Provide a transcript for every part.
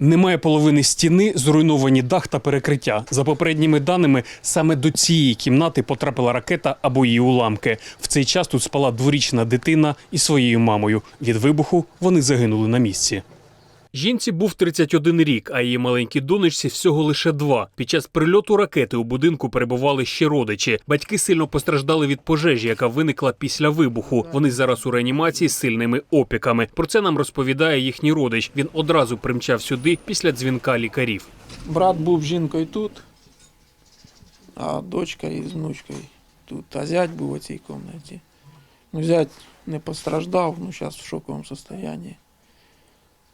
Немає половини стіни, зруйновані дах та перекриття. За попередніми даними, саме до цієї кімнати потрапила ракета або її уламки. В цей час тут спала дворічна дитина із своєю мамою. Від вибуху вони загинули на місці. Жінці був 31 рік, а її маленькій донечці всього лише два. Під час прильоту ракети у будинку перебували ще родичі. Батьки сильно постраждали від пожежі, яка виникла після вибуху. Вони зараз у реанімації з сильними опіками. Про це нам розповідає їхній родич. Він одразу примчав сюди після дзвінка лікарів. Брат був жінкою тут, а дочка із внучкою тут. А зять був у цій кімнаті. Ну, зять не постраждав, ну зараз в шоковому стані.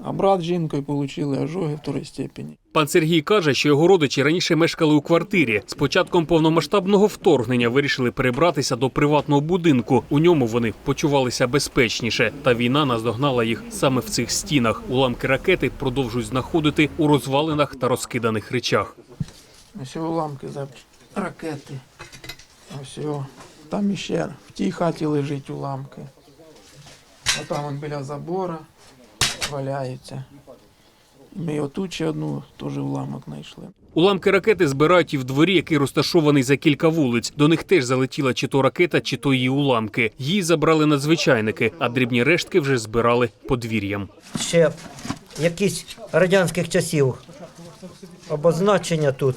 А брат з жінкою отримали ожоги второї степені. Пан Сергій каже, що його родичі раніше мешкали у квартирі. З початком повномасштабного вторгнення вирішили перебратися до приватного будинку. У ньому вони почувалися безпечніше. Та війна наздогнала їх саме в цих стінах. Уламки ракети продовжують знаходити у розвалинах та розкиданих речах. Ось уламки за ракети. Ось його. Там іще в тій хаті лежить уламки. А там он біля забора валяється. Ми отут ще одну теж уламок знайшли. Уламки ракети збирають і в дворі, який розташований за кілька вулиць. До них теж залетіла чи то ракета, чи то її уламки. Її забрали надзвичайники, а дрібні рештки вже збирали подвір'ям. ще якісь радянських часів обозначення тут,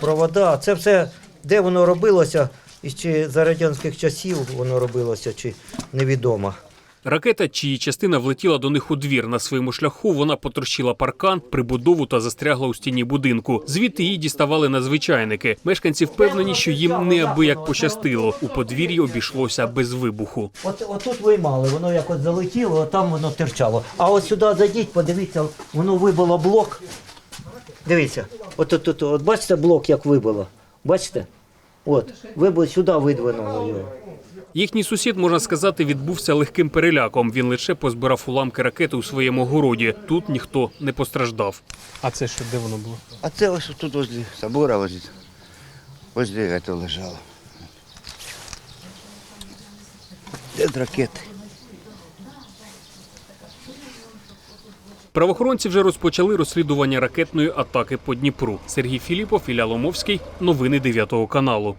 провода. Це все, де воно робилося, і чи за радянських часів воно робилося, чи невідомо. Ракета, чиї частина влетіла до них у двір. На своєму шляху вона потрощила паркан, прибудову та застрягла у стіні будинку. Звідти її діставали надзвичайники. Мешканці впевнені, що їм неабияк пощастило. У подвір'ї обійшлося без вибуху. От, отут виймали, воно якось залетіло, а там воно терчало. А от сюди зайдіть, подивіться, воно вибило блок. Дивіться, от тут, от, от, бачите блок, як вибило? Бачите? От, вибило, сюди видвинуло його. Їхній сусід, можна сказати, відбувся легким переляком. Він лише позбирав уламки ракети у своєму городі. Тут ніхто не постраждав. А це що де воно було? А це ось тут возле собора, возле, возле этого лежало. Де ракети? Правоохоронці вже розпочали розслідування ракетної атаки по Дніпру. Сергій Філіпов, Ілля Ломовський. Новини 9 каналу.